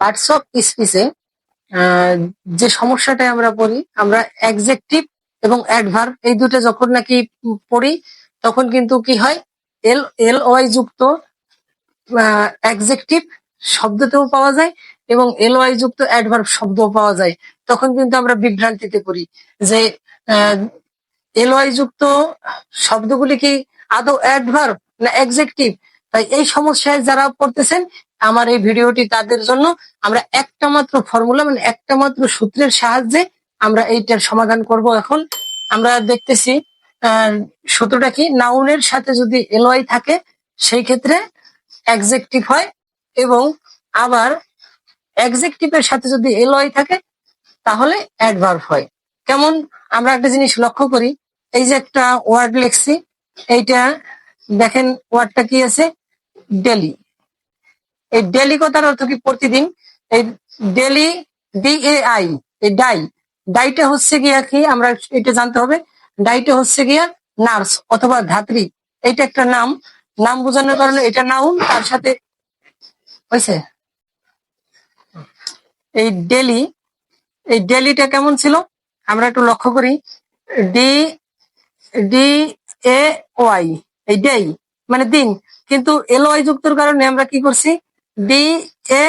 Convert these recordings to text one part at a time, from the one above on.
Parts of স্পিচে যে সমস্যাটায় আমরা পড়ি, আমরা একজেক্টিভ এবং অ্যাডভার্ব এই দুটো যখন নাকি পড়ি, তখন কিন্তু কি হয় এল এল ওয়াই যুক্ত অ্যাডজেক্টিভ শব্দতেও পাওয়া যায় এবং এল ওয়াই যুক্ত অ্যাডভার্ব শব্দও পাওয়া যায়। তখন কিন্তু আমরা বিভ্রান্তিতে পড়ি যে এল ওয়াই যুক্ত শব্দগুলি কি আদৌ অ্যাডভার্ব না অ্যাডজেক্টিভ তাই এই সমস্যায় যারা পড়তেছেন, আমার এই ভিডিওটি তাদের জন্য আমরা একটা মাত্র ফর্মুলা মানে একটা মাত্র সূত্রের সাহায্যে আমরা এইটার সমাধান করব এখন। আমরা দেখতেছি সূত্রটা কি? নাউনের সাথে যদি এলওয়াই থাকে, সেই ক্ষেত্রে অ্যাডজেক্টিভ হয় এবং আবার অ্যাডজেক্টিভের সাথে যদি এলওয়াই থাকে, তাহলে অ্যাডভার্ব হয়। কেমন? আমরা একটা জিনিস লক্ষ্য করি। এই যে একটা ওয়ার্ড লিখছি, এইটা দেখেন ওয়ার্ডটা কি আছে? ডেলি। এই ডেলি কথার অর্থ কি প্রতিদিন? এই ডেলি ডি এ আই এই ডাই। ডাইটা হচ্ছে গিয়া কি? আমরা এটা জানতে হবে। ডাইটা হচ্ছে গিয়া নার্স অথবা ধাত্রী। এটা একটা নাম। নাম বোঝানোর কারণে এটা নাউন, তার সাথে হয়েছে? এই ডেলি, এই ডেলিটা কেমন ছিল? আমরা একটু লক্ষ্য করি। ডি ডি এ ওয়াই এই ডেই। মানে দিন। কিন্তু এল ওয়াই যুক্তর কারণে আমরা কি করছি? D A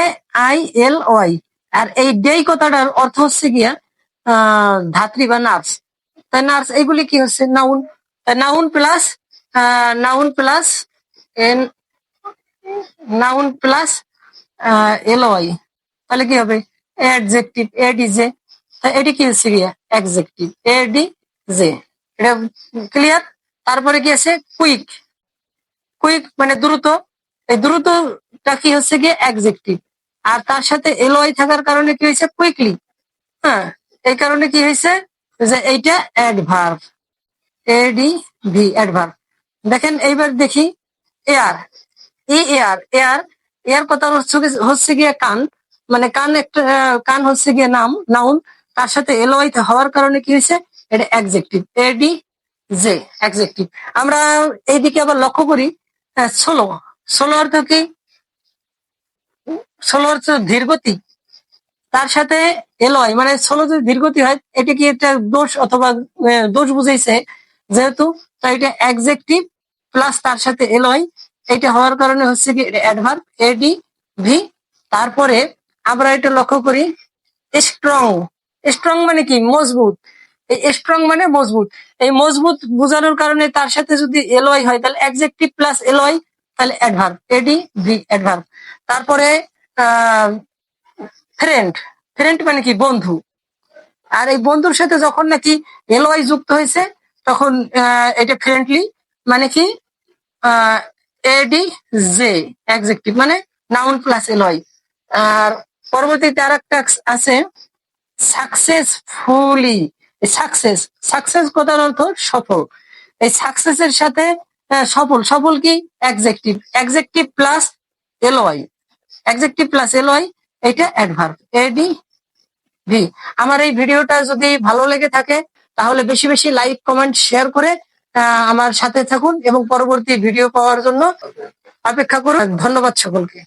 I L Y আর এই ডেই কথাটার অর্থ হচ্ছে গিয়া ধাত্রী বা নার্স। তাই নার্স এগুলি কি হচ্ছে? Noun. Noun plus noun plus N, noun plus L Y তাহলে কি হবে? Adjective A D J. এটি কি হচ্ছে গিয়া? Adjective A D J. এটা ক্লিয়ার তারপরে কি আছে? কুইক। কুইক মানে দ্রুত, এই দ্রুতটা কি হচ্ছে গিয়ে একজেক্টিভ আর তার সাথে এলওয়াই থাকার কারণে কি হয়েছে? কুইকলি হ্যাঁ এই কারণে কি হয়েছে? যে এইটা অ্যাডভার্ব এডি ভি অ্যাডভার্ব দেখেন, এইবার দেখি। Air. E air air air কথা হচ্ছে হচ্ছে গিয়ে কান। মানে কান একটা কান হচ্ছে গিয়ে নাম নাউন তার সাথে এলওয়াই হওয়ার কারণে কি হয়েছে? এটা অ্যাডজেক্টিভ এডি জে অ্যাডজেক্টিভ আমরা এইদিকে আবার লক্ষ্য করি। ষোলো। ষোলো অর্থ কি? ষোলো অর্থ ধীরগতি। তার সাথে এলওয়াই মানে ষোলো যদি ধীরগতি হয়, এটা কি একটা দোষ অথবা দোষ বুঝাইছে? যেহেতু তাই এটা অ্যাডজেক্টিভ প্লাস তার সাথে এলওয়াই এটা হওয়ার কারণে হচ্ছে কি অ্যাডভার্ব এডি ভি তারপরে আমরা এটা লক্ষ্য করি স্ট্রং স্ট্রং মানে কি? মজবুত। এই স্ট্রং মানে মজবুত। এই মজবুত বোঝানোর কারণে তার সাথে যদি এলওয়াই হয়, তাহলে অ্যাডজেক্টিভ প্লাস এলওয়াই তাহলে adverb A D V adverb তারপরে ফ্রেন্ড ফ্রেন্ড মানে কি? বন্ধু। আর এই বন্ধুর সাথে যখন নাকি এলওয়াই যুক্ত হয়েছে, তখন এটা ফ্রেন্ডলি মানে কি? এডি জে অ্যাডজেক্টিভ মানে নাউন প্লাস এলওয়াই আর পরবর্তীতে আর একটা আছে সাকসেসফুলি সাকসেস সাকসেস কথার অর্থ সফল। এই সাকসেসের সাথে সফল। সফল কি? Adjective adjective plus L Y adjective plus L Y এটা অ্যাডভার্ব এডি ভি আমার এই ভিডিওটা যদি ভালো লেগে থাকে, তাহলে বেশি বেশি লাইক কমেন্ট শেয়ার করে আমার সাথে থাকুন এবং পরবর্তী ভিডিও পাওয়ার জন্য অপেক্ষা করুন। ধন্যবাদ সকলকে।